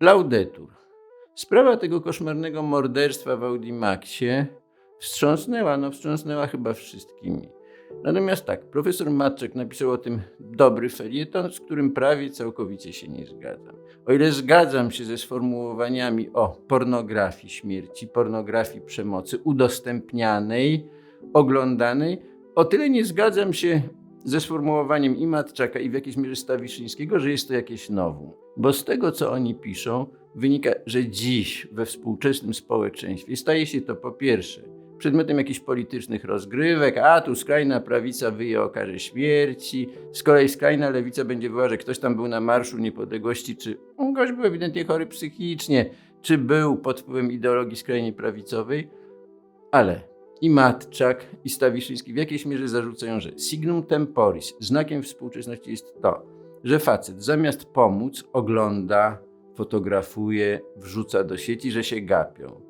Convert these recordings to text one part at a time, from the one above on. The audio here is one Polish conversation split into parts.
Laudetur. Sprawa tego koszmarnego morderstwa w Audimaxie wstrząsnęła, no wstrząsnęła chyba wszystkimi. Natomiast tak, profesor Matczek napisał o tym dobry felieton, z którym prawie całkowicie się nie zgadzam. O ile zgadzam się ze sformułowaniami o pornografii śmierci, pornografii przemocy udostępnianej, oglądanej, o tyle nie zgadzam się ze sformułowaniem i Matczaka, i w jakiejś mierze Stawiszyńskiego, że jest to jakieś nowum. Bo z tego, co oni piszą, wynika, że dziś we współczesnym społeczeństwie staje się to po pierwsze przedmiotem jakichś politycznych rozgrywek, a tu skrajna prawica wyje o karze śmierci, z kolei skrajna lewica będzie wyła, że ktoś tam był na Marszu Niepodległości, czy gość był ewidentnie chory psychicznie, czy był pod wpływem ideologii skrajnie prawicowej, ale i Matczak, i Stawiszyński w jakiejś mierze zarzucają, że signum temporis, znakiem współczesności jest to, że facet zamiast pomóc ogląda, fotografuje, wrzuca do sieci, że się gapią.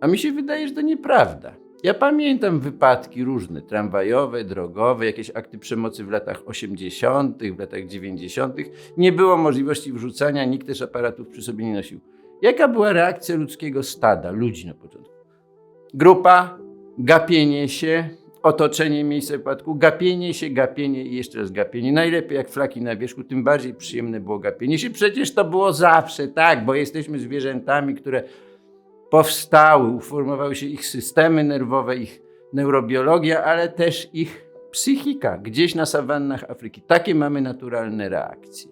A mi się wydaje, że to nieprawda. Ja pamiętam wypadki różne, tramwajowe, drogowe, jakieś akty przemocy w latach 80., w latach 90. Nie było możliwości wrzucania, nikt też aparatów przy sobie nie nosił. Jaka była reakcja ludzkiego stada, ludzi na początku? Grupa, gapienie się, otoczenie miejsca wypadku, gapienie się, gapienie i jeszcze raz gapienie. Najlepiej jak flaki na wierzchu, tym bardziej przyjemne było gapienie się. Przecież to było zawsze, tak, bo jesteśmy zwierzętami, które powstały, uformowały się ich systemy nerwowe, ich neurobiologia, ale też ich psychika gdzieś na sawannach Afryki. Takie mamy naturalne reakcje.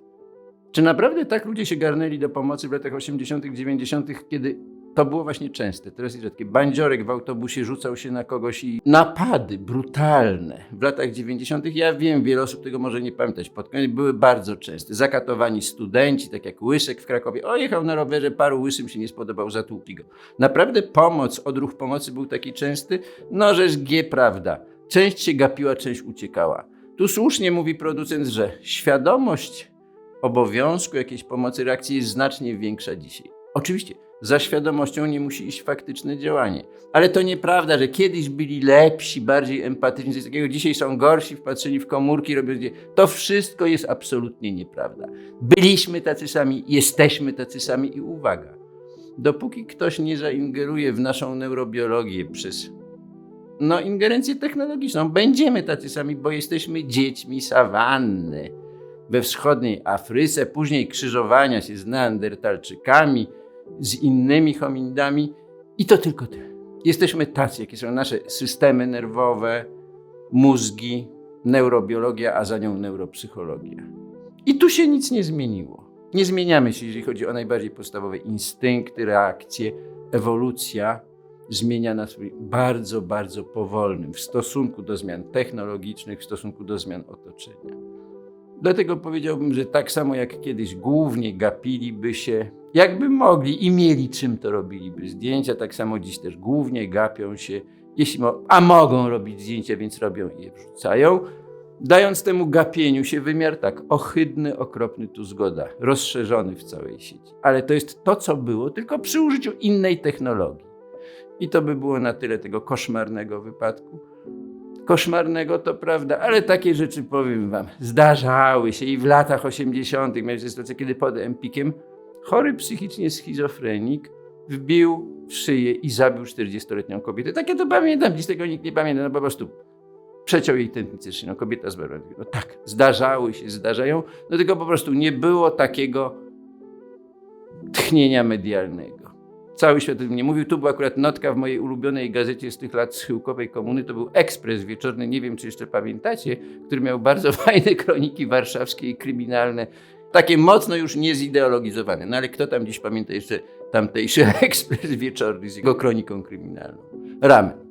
Czy naprawdę tak ludzie się garnęli do pomocy w latach 80., 90., kiedy to było właśnie częste, teraz jest rzadkie. Bandziorek w autobusie rzucał się na kogoś i napady brutalne w latach 90. Ja wiem, wiele osób tego może nie pamiętać. Pod koniec były bardzo częste. Zakatowani studenci, tak jak Łysek w Krakowie. O, jechał na rowerze, paru łysym się nie spodobał, zatłukli go. Naprawdę pomoc, odruch pomocy był taki częsty? No, żeż G, prawda. Część się gapiła, część uciekała. Tu słusznie mówi producent, że świadomość obowiązku jakiejś pomocy reakcji jest znacznie większa dzisiaj. Oczywiście, za świadomością nie musi iść faktyczne działanie. Ale to nieprawda, że kiedyś byli lepsi, bardziej empatyczni, coś takiego, dzisiaj są gorsi, wpatrzeni w komórki, robią. To wszystko jest absolutnie nieprawda. Byliśmy tacy sami, jesteśmy tacy sami i uwaga. Dopóki ktoś nie zaingeruje w naszą neurobiologię przez no, ingerencję technologiczną, będziemy tacy sami, bo jesteśmy dziećmi sawanny we wschodniej Afryce, później krzyżowania się z neandertalczykami, z innymi hominidami i to tylko tyle. Jesteśmy tacy, jakie są nasze systemy nerwowe, mózgi, neurobiologia, a za nią neuropsychologia. I tu się nic nie zmieniło. Nie zmieniamy się, jeżeli chodzi o najbardziej podstawowe instynkty, reakcje. Ewolucja zmienia nas bardzo, bardzo powolnym w stosunku do zmian technologicznych, w stosunku do zmian otoczenia. Dlatego powiedziałbym, że tak samo jak kiedyś głównie gapiliby się, jakby mogli i mieli czym to robiliby zdjęcia, tak samo dziś też głównie gapią się, jeśli mo- a mogą robić zdjęcia, więc robią i je wrzucają, dając temu gapieniu się wymiar tak ohydny, okropny, tu zgoda, rozszerzony w całej sieci. Ale to jest to, co było, tylko przy użyciu innej technologii. I to by było na tyle tego koszmarnego wypadku koszmarnego, to prawda, ale takie rzeczy powiem wam, zdarzały się i w latach 80. miałem sytuację, kiedy pod Empikiem chory psychicznie schizofrenik wbił w szyję i zabił 40-letnią kobietę. Takie to pamiętam, dziś tego nikt nie pamięta, no po prostu przeciął jej tętnicę szyjną, kobieta zmarła. No tak, zdarzały się, zdarzają, no tylko po prostu nie było takiego tchnienia medialnego. Cały świat o tym nie mówił. Tu była akurat notka w mojej ulubionej gazecie z tych lat schyłkowej komuny. To był ekspres wieczorny, nie wiem czy jeszcze pamiętacie, który miał bardzo fajne kroniki warszawskie i kryminalne. Takie mocno już niezideologizowane. No ale kto tam dziś pamięta jeszcze tamtejszy ekspres wieczorny z jego kroniką kryminalną? Ramen.